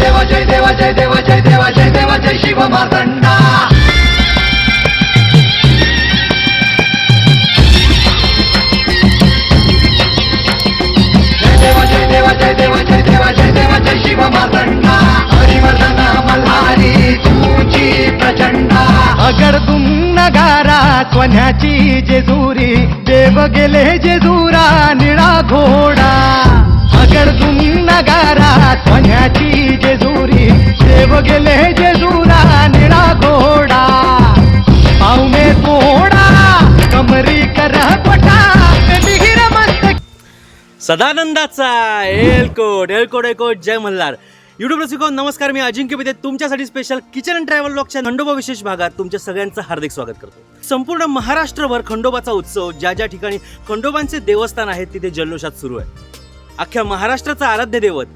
देवा जय देवा जय देवा जय देवा जय देवा जय शिव मार्तंडा जय देवा जय देवा जय देवा जय देवा जय देवा जय शिव मार्तंडा हरिवर्धन मल्हारी तुझी प्रचंडा नगारा सोन्याची जेजुरी देव गेले जेजुरा निळा घोडा अगरदुम नगारा सोन्याची गेले जेजुरा निळा घोडा. पाहुणे थोडा कमरी करा पटा सदानंदाचा एलकोट एलकोट एलकोट जय मल्हार. युट्यूब रसिको नमस्कार मी अजिंक्य पिते तुमच्यासाठी स्पेशल किचन अँड ट्रॅव्हल लॉकच्या खंडोबा विशेष भागात तुमच्या सगळ्यांचं हार्दिक स्वागत करतो. संपूर्ण महाराष्ट्रभर खंडोबाचा उत्सव ज्या ज्या ठिकाणी खंडोबांचे देवस्थान आहेत तिथे जल्लोषात सुरू आहे. अख्ख्या महाराष्ट्राचं आराध्य दैवत.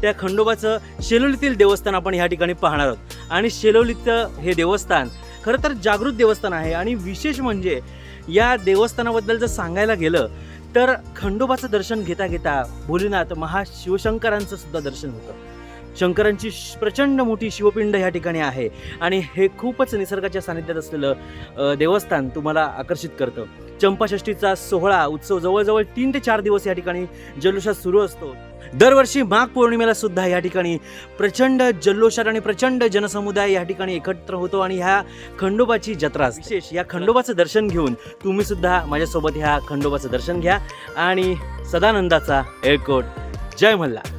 त्या खंडोबाचं शेलोलीतील देवस्थान आपण ह्या ठिकाणी पाहणार आहोत. आणि शेलोलीचं हे देवस्थान खरं तर जागृत देवस्थान आहे आणि विशेष म्हणजे या देवस्थानाबद्दल जर सांगायला गेलं तर खंडोबाचं दर्शन घेता घेता भोलेनाथ महाशिवशंकरांचं सुद्धा दर्शन होतं. शंकरांची प्रचंड मोठी शिवपिंड ह्या ठिकाणी आहे. आणि हे खूपच निसर्गाच्या सानिध्यात असलेलं देवस्थान तुम्हाला आकर्षित करतं. चंपाषष्ठीचा सोहळा उत्सव जवळजवळ तीन ते चार दिवस या ठिकाणी जल्लोषात सुरू असतो. दरवर्षी माघ पौर्णिमेला सुद्धा या ठिकाणी प्रचंड जल्लोषात आणि प्रचंड जनसमुदाय या ठिकाणी एकत्र होतो आणि ह्या खंडोबाची जत्रा विशेष या खंडोबाचं दर्शन घेऊन तुम्ही सुद्धा माझ्यासोबत ह्या खंडोबाचं दर्शन घ्या आणि सदानंदाचा एअरकोट जय मल्ला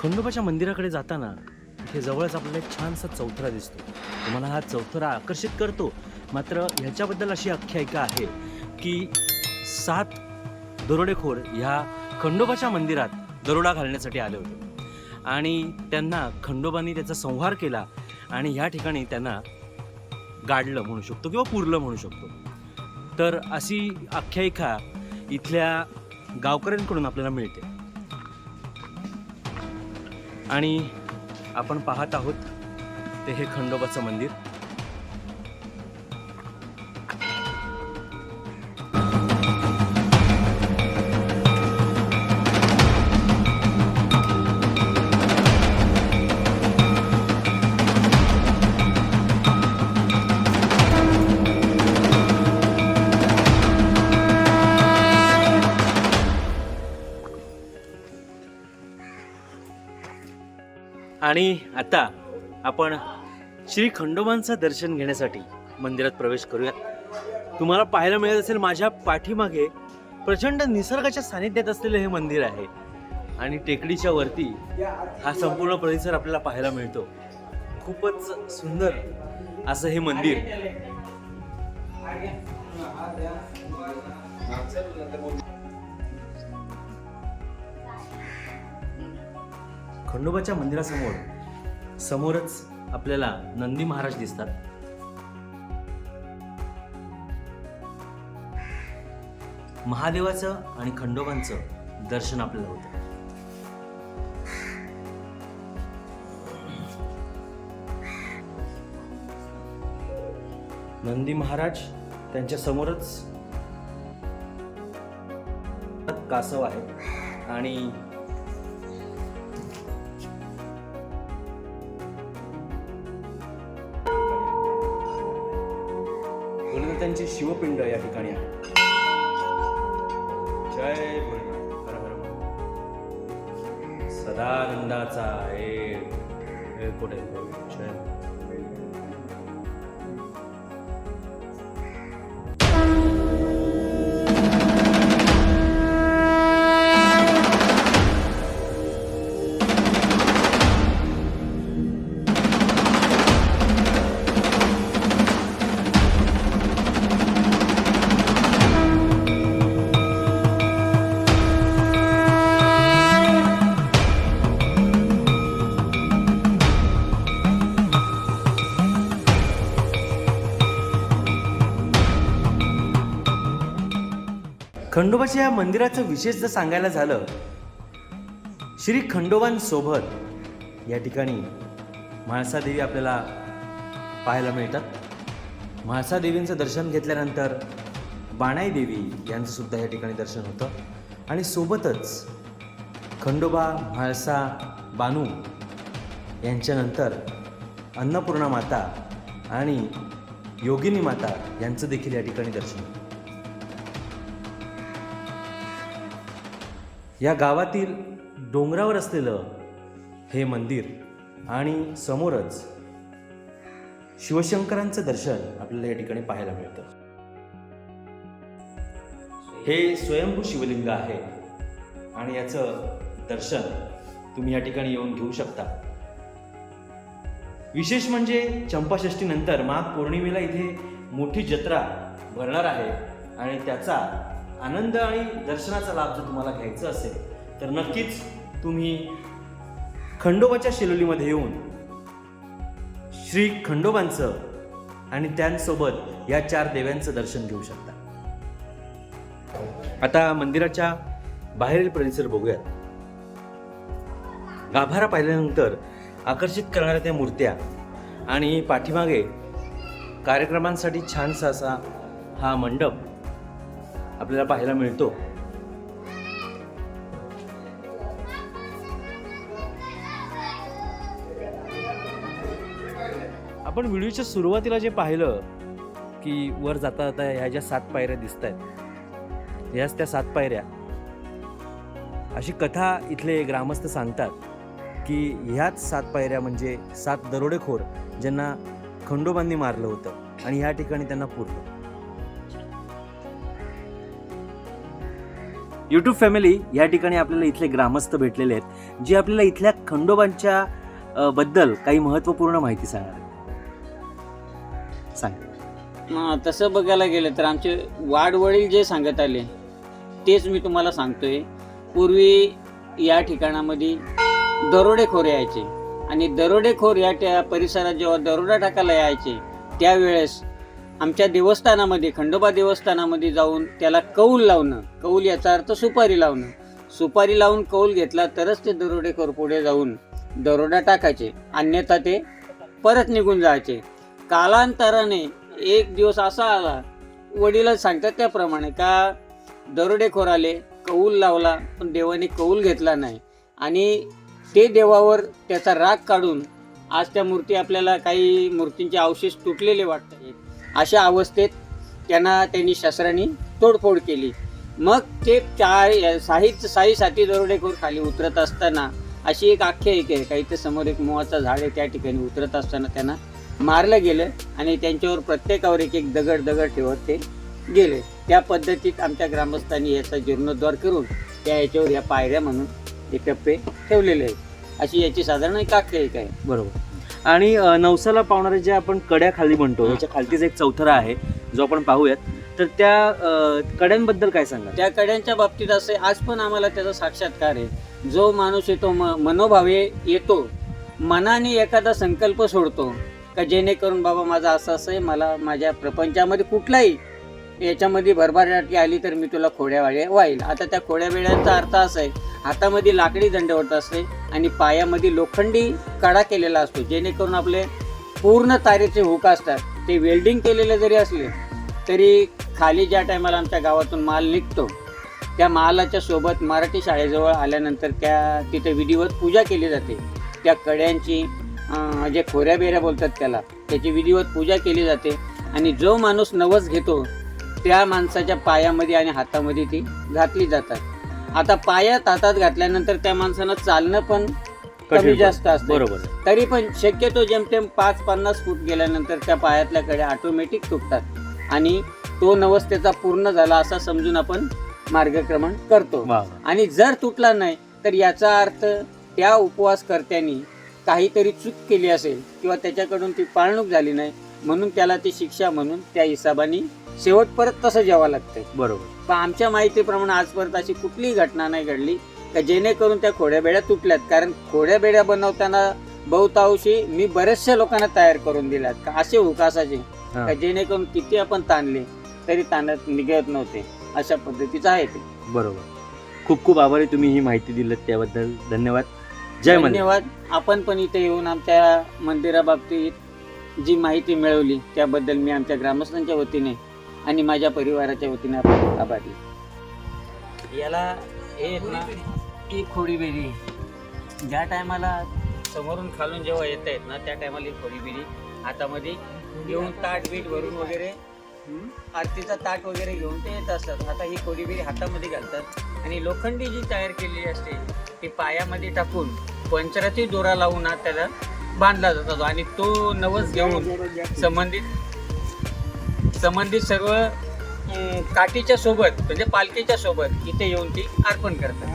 खंडोबाच्या मंदिराकडे जाताना इथे जवळच आपल्याला एक छानसा चौथरा दिसतो. तुम्हाला हा चौथरा आकर्षित करतो. मात्र ह्याच्याबद्दल अशी आख्यायिका आहे की सात दरोडेखोर ह्या खंडोबाच्या मंदिरात दरोडा घालण्यासाठी आले होते. आणि त्यांना खंडोबांनी त्याचा संहार केला आणि ह्या ठिकाणी त्यांना गाडलं म्हणू शकतो किंवा पुरलं म्हणू शकतो. तर अशी आख्यायिका इथल्या गावकऱ्यांकडून आपल्याला मिळते. आणि आपण पाहत आहोत ते हे खंडोबाचं मंदिर. आणि आता आपण श्री खंडोबांचं दर्शन घेण्यासाठी मंदिरात प्रवेश करूयात. तुम्हाला पाहायला मिळत असेल माझ्या पाठीमागे प्रचंड निसर्गाच्या सानिध्यात असलेलं हे मंदिर आहे. आणि टेकडीच्या वरती हा संपूर्ण परिसर आपल्याला पाहायला मिळतो. खूपच सुंदर असं हे मंदिर. खंडोबाच्या मंदिरासमोर समोरच आपल्याला नंदी महाराज दिसतात. महादेवाचं आणि खंडोबांचं दर्शन आपल्याला होतं. नंदी महाराज त्यांच्या समोरच कासव आहे आणि भोलेनाथांची शिवपिंड या ठिकाणी आहे. जय भोलेनाथ. हर हर सदानंदाचा एक कुठे जय खंडोबाच्या या मंदिराचं विशेष जर सांगायला झालं श्री खंडोबांसोबत या ठिकाणी म्हाळसादेवी आपल्याला पाहायला मिळतात. म्हाळसादेवींचं दर्शन घेतल्यानंतर बाणाई देवी यांचं सुद्धा या ठिकाणी दर्शन होतं. आणि सोबतच खंडोबा म्हाळसा बानू यांच्यानंतर अन्नपूर्णा माता आणि योगिनी माता यांचं देखील या ठिकाणी दर्शन या गावातील डोंगरावर असलेलं हे मंदिर आणि समोरच शिवशंकरांचं दर्शन आपल्याला या ठिकाणी पाहायला मिळतं. हे स्वयंभू शिवलिंग आहे आणि याचं दर्शन तुम्ही या ठिकाणी येऊन घेऊ शकता. विशेष म्हणजे चंपाषष्टीनंतर माघ पौर्णिमेला इथे मोठी जत्रा भरणार आहे आणि त्याचा आनंद आणि दर्शनाचा लाभ जर तुम्हाला घ्यायचा असेल तर नक्कीच तुम्ही खंडोबाच्या शिलोलीमध्ये येऊन श्री खंडोबांचं आणि त्यांसोबत या चार देव्यांचं दर्शन घेऊ शकता. आता मंदिराच्या बाहेरील परिसर बघूयात. गाभारा पाहिल्यानंतर आकर्षित करणाऱ्या त्या मूर्त्या आणि पाठीमागे कार्यक्रमांसाठी छानसा असा हा मंडप आपल्याला पाहायला मिळतो. आपण व्हिडिओच्या सुरुवातीला जे पाहिलं की वर जाता जाता ह्या ज्या सात पायऱ्या दिसत आहेत ह्याच त्या सात पायऱ्या. अशी कथा इथले ग्रामस्थ सांगतात की ह्याच सात पायऱ्या म्हणजे सात दरोडेखोर ज्यांना खंडोबांनी मारलं होतं आणि ह्या ठिकाणी त्यांना पुरलं. यूट्यूब फॅमिली या ठिकाणी आपल्याला इथले ग्रामस्थ भेटलेले आहेत जे आपल्याला इथल्या खंडोबांच्या बद्दल काही महत्त्वपूर्ण माहिती सांगणार आहेत. सांग. तसं बघायला गेलं तर आमचे वाडवडील जे सांगत आले तेच मी तुम्हाला सांगतोय. पूर्वी या ठिकाणामध्ये दरोडेखोर यायचे आणि दरोडेखोर या त्या परिसरात जेव्हा दरोडा टाकायला यायचे त्यावेळेस आमच्या देवस्थानामध्ये खंडोबा देवस्थानामध्ये जाऊन त्याला कौल लावणं. कौल याचा अर्थ सुपारी लावणं. सुपारी लावून कौल घेतला तरच ते दरोडेखोर पुढे जाऊन दरोडा टाकायचे. अन्यथा ते परत निघून जायचे. कालांतराने एक दिवस असा आला वडीलच सांगतात त्याप्रमाणे का दरोडेखोर आले कौल लावला पण देवाने कौल घेतला नाही. आणि ते देवावर त्याचा राग काढून आज त्या मूर्ती आपल्याला काही मूर्तींचे अवशेष तुटलेले वाटतात. अशा अवस्थेत त्यांना त्यांनी शस्त्रांनी तोडफोड केली. मग ते चार साहित्य साई साथी दरोडेखोर खाली उतरत असताना अशी एक आख्यायिका आहे. काही ते समोर एक मोहाचं झाड आहे त्या ठिकाणी उतरत असताना त्यांना मारलं गेलं आणि त्यांच्यावर प्रत्येकावर एक एक दगड दगड ठेवत ते गेले. त्या पद्धतीत आमच्या ग्रामस्थांनी याचा जीर्णोद्धार करून त्या याच्यावर या पायऱ्या म्हणून हे टप्पे ठेवलेले आहेत. अशी याची साधारण एक आख्यायिका आहे. बरोबर. आणि नवसाला पावणारे जे आपण कड्या खाली म्हणतो हा. याच्या खालतीच एक चौथरा आहे जो आपण पाहूयात. तर त्या कड्यांबद्दल काय सांगा त्या कड्यांच्या बाबतीत असे आज पण आम्हाला त्याचा साक्षात्कार आहे. जो माणूस येतो म मनोभावे येतो मनाने एखादा संकल्प सोडतो का जेणेकरून बाबा माझं असं असं आहे मला माझ्या प्रपंचामध्ये कुठलाही याच्यामध्ये भरभराटी आली तर मी तुला खोड्यावाळे वाईल. आता त्या खोड्यावेळ्यांचा अर्थ असा आहे हातामध्ये लाकडी दंडवट असते आणि पायामध्ये लोखंडी कडा केलेला असतो जेणेकरून आपले पूर्ण तारेचे हुक असतात. ते वेल्डिंग केलेले जरी असले तरी खाली ज्या टायमाला आमच्या गावातून माल निघतो त्या मालाच्या सोबत मराठी शाळेजवळ आल्यानंतर त्या तिथे विधिवत पूजा केली जाते. त्या कड्यांची जे खोऱ्या बेऱ्या बोलतात त्याला त्याची विधिवत पूजा केली जाते. आणि जो माणूस नवस घेतो त्या माणसाच्या पायामध्ये आणि हातामध्ये ती घातली जातात. आता पायात हातात घातल्यानंतर त्या माणसानं चालणं पण कमी जास्त असतं बरोबर. तरी पण शक्यतो जेमतेम पाच पन्नास फूट गेल्यानंतर त्या पायातल्या कडे ऑटोमॅटिक तुटतात आणि तो नवस्थेचा पूर्ण झाला असा समजून आपण मार्गक्रमण करतो. आणि जर तुटला नाही तर याचा अर्थ त्या उपवासकर्त्यांनी काहीतरी चूक केली असेल किंवा त्याच्याकडून ती पाळणूक झाली नाही म्हणून त्याला ती शिक्षा म्हणून त्या हिशोबाने शेवट परत तसं जेवा लागतंय. बरोबर. पण आमच्या माहितीप्रमाणे आजपर्यंत अशी कुठलीही घटना नाही घडली का जेणेकरून त्या खोड्याबेड्या तुटल्यात. कारण खोड्याबेड्या बनवताना बहुतांशी मी बऱ्याचशा लोकांना तयार करून दिल्यात. का असे हा. का जेणेकरून किती आपण ताणले तरी ताणत निघत नव्हते अशा पद्धतीचं आहे ते. बरोबर. खूप खूप आभारी तुम्ही ही माहिती दिलीत त्याबद्दल. धन्यवाद. जय मल्हार धन्यवाद. आपण पण इथे येऊन आमच्या मंदिराबाबतीत जी माहिती मिळवली त्याबद्दल मी आमच्या ग्रामस्थांच्या वतीने आणि माझ्या परिवाराच्या वतीने आपण आभारी याला हे आहेत ना ही खोडीबेरी ज्या टायमाला समोरून खालून जेव्हा येत आहेत ना त्या टायमाला ही खोडीबेरी हातामध्ये घेऊन ताट बीट भरून वगैरे आरतीचा ताट वगैरे घेऊन ते येत असतात. आता ही खोडीबेरी हातामध्ये घालतात. आणि लोखंडी जी तयार केलेली असते ती पायामध्ये टाकून पंचराची दोरा लावून ना त्याला बांधला जातो. आणि तो नवस घेऊन संबंधित संबंधित सर्व काठीच्या सोबत म्हणजे पालखीच्या सोबत इथे येऊन ती अर्पण करतात.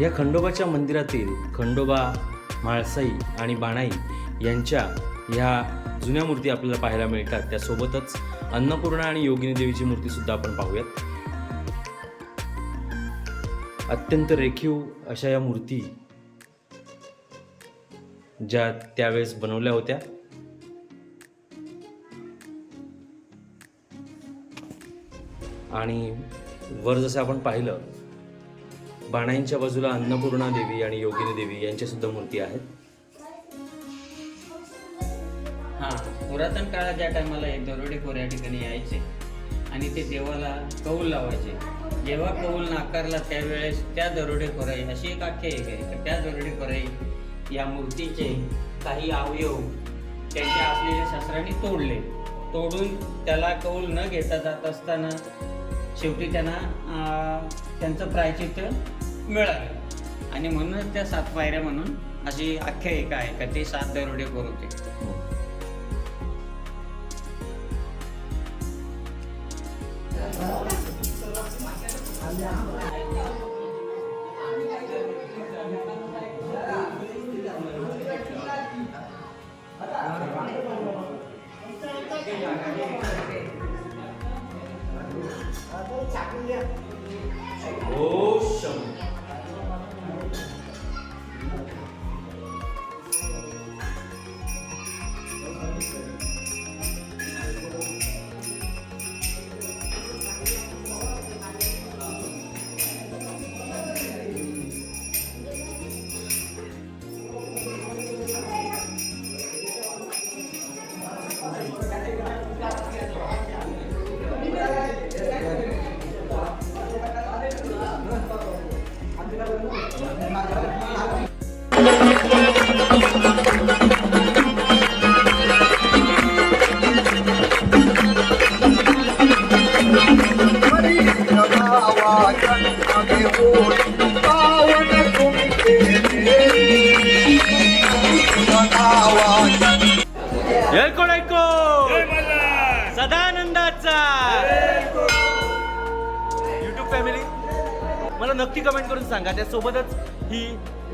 या खंडोबाच्या मंदिरातील खंडोबा म्हाळसाई आणि बाणाई यांच्या ह्या जुन्या मूर्ती आपल्याला पाहायला मिळतात. त्यासोबतच अन्नपूर्णा आणि योगिनी देवीची मूर्ती सुद्धा आपण पाहूयात. अत्यंत रेखीव अशा या मूर्ती ज्या त्यावेळेस बनवल्या होत्या. आणि वर जसं आपण पाहिलं बाणाईंच्या बाजूला अन्नपूर्णा देवी आणि योगिनी देवी यांच्या सुद्धा मूर्ती आहेत. हां पुरातन काळात ज्या टायमाला हे दरोडेखोर या ठिकाणी यायचे आणि ते देवाला कौल लावायचे जेव्हा कौल नाकारला त्यावेळेस त्या दरोडेखोराई अशी एक आख्यायिका आहे तर त्या दरोडेखोराई या मूर्तीचे काही अवयव त्यांच्या असलेल्या शस्त्राने तोडले. तोडून त्याला कौल न घेता जात असताना शेवटी त्यांना त्यांचं प्रायचित्त मिळालं. आणि म्हणूनच त्या सात पायऱ्या म्हणून अशी आख्यायिका आहे का ते सात दरोडेखोर होते. हो. Oh. नक्की कमेंट करून सांगा. त्यासोबतच ही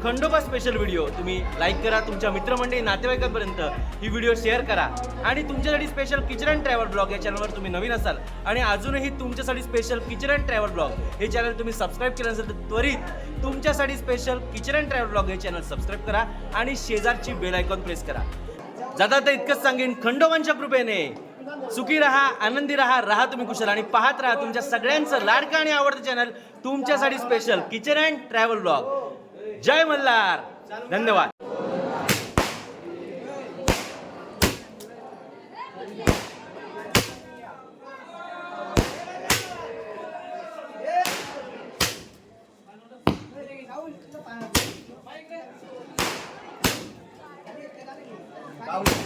खंडोबा स्पेशल व्हिडिओ तुम्ही लाईक करा. तुमच्या मित्रमंडळी नातेवाईकांपर्यंत ही व्हिडिओ शेअर करा. आणि तुमच्यासाठी special kitchen and travel blog या चॅनलवर तुम्ही नवीन असाल आणि अजूनही तुमच्यासाठी special kitchen and travel blog हे चॅनल तुम्ही सबस्क्राईब केलं नसेल तर त्वरित तुमच्यासाठी special kitchen and travel blog हे चॅनल सबस्क्राईब करा आणि शेजारची बेल आयकॉन प्रेस करा. जाता तर इतकंच सांगेन खंडोबांच्या कृपेने. सुखी रहा आनंदी रहा राहा तुम्ही कुशल आणि पाहत राहा तुमच्या सगळ्यांचं लाडकं आणि आवडतं चॅनल तुमच्यासाठी special kitchen and travel blog जय मल्हार. धन्यवाद. Oh.